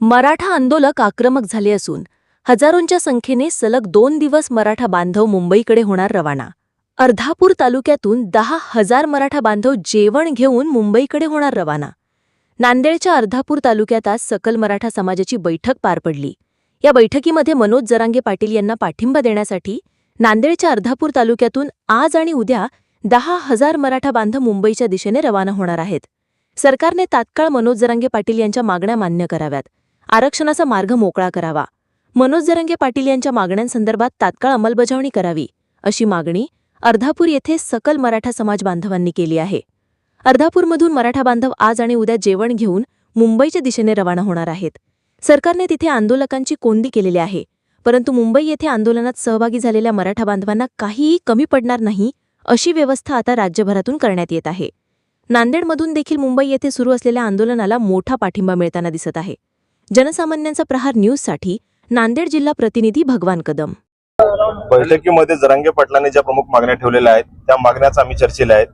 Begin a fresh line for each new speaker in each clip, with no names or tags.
मराठा आंदोलक आक्रमक झाले असून हजारोंच्या संख्येने सलग दोन दिवस मराठा बांधव मुंबईकडे होणार रवाना. अर्धापूर तालुक्यातून दहा हजार मराठा बांधव जेवण घेऊन मुंबईकडे होणार रवाना. नांदेडच्या अर्धापूर तालुक्यात आज सकल मराठा समाजाची बैठक पार पडली. या बैठकीमध्ये मनोज जरांगे पाटील यांना पाठिंबा देण्यासाठी नांदेडच्या अर्धापूर तालुक्यातून आज आणि उद्या दहा हजार मराठा बांधव मुंबईच्या दिशेने रवाना होणार आहेत. सरकारने तात्काळ मनोज जरांगे पाटील यांच्या मागण्या मान्य कराव्यात. आरक्षणाचा मार्ग मोकळा करावा. मनोज जरंगे पाटील यांच्या मागण्यांसंदर्भात तात्काळ अंमलबजावणी करावी अशी मागणी अर्धापूर येथे सकल मराठा समाज बांधवांनी केली आहे. अर्धापूरमधून मराठा बांधव आज आणि उद्या जेवण घेऊन मुंबईच्या दिशेने रवाना होणार आहेत. सरकारने तिथे आंदोलकांची कोंडी केलेली आहे परंतु मुंबई येथे आंदोलनात सहभागी झालेल्या मराठा बांधवांना काहीही कमी पडणार नाही अशी व्यवस्था आता राज्यभरातून करण्यात येत आहे. नांदेडमधून देखील मुंबई येथे सुरू असलेल्या आंदोलनाला मोठा पाठिंबा मिळताना दिसत आहे. जनसामान्यांचा प्रहार न्यूजसाठी नांदेड जिल्हा प्रतिनिधी भगवान कदम.
बैठकीमध्ये जरांगे पाटलांनी ज्या प्रमुख मागण्या ठेवलेल्या आहेत त्या मागण्याच आम्ही चर्चेल्या आहेत.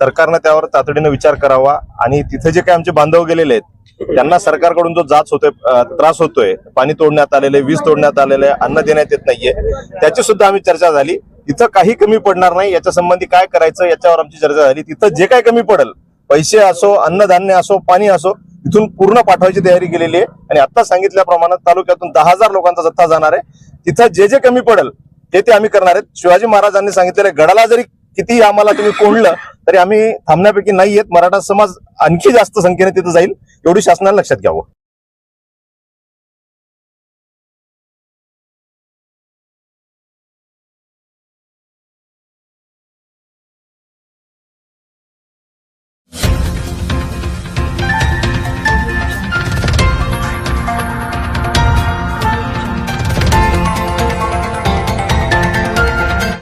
सरकारनं त्यावर तातडीनं विचार करावा आणि तिथे जे काही आमचे बांधव गेलेले आहेत त्यांना सरकारकडून जो जाच होतोय त्रास होतोय पाणी तोडण्यात आलेले वीज तोडण्यात आलेले अन्न देण्यात येत नाहीये त्याची सुद्धा आम्ही चर्चा झाली. तिथं काही कमी पडणार नाही याच्या संबंधी काय करायचं याच्यावर आमची चर्चा झाली. तिथं जे काही कमी पडेल पैसे असो अन्नधान्य असो पाणी असो तिथून पूर्ण पाठवायची तयारी केलेली आहे. आणि आता सांगितल्याप्रमाणे तालुक्यातून दहा हजार लोकांचा जत्ता जाणार आहे. तिथं जे जे कमी पडेल ते ते आम्ही करणार आहेत. शिवाजी महाराजांनी सांगितलेलं गडाला जरी किती आम्हाला तुम्ही कोंडलं तरी आम्ही थांबण्यापैकी नाही मराठा समाज आणखी जास्त संख्येने तिथं जाईल एवढी शासनाला लक्षात घ्यावं.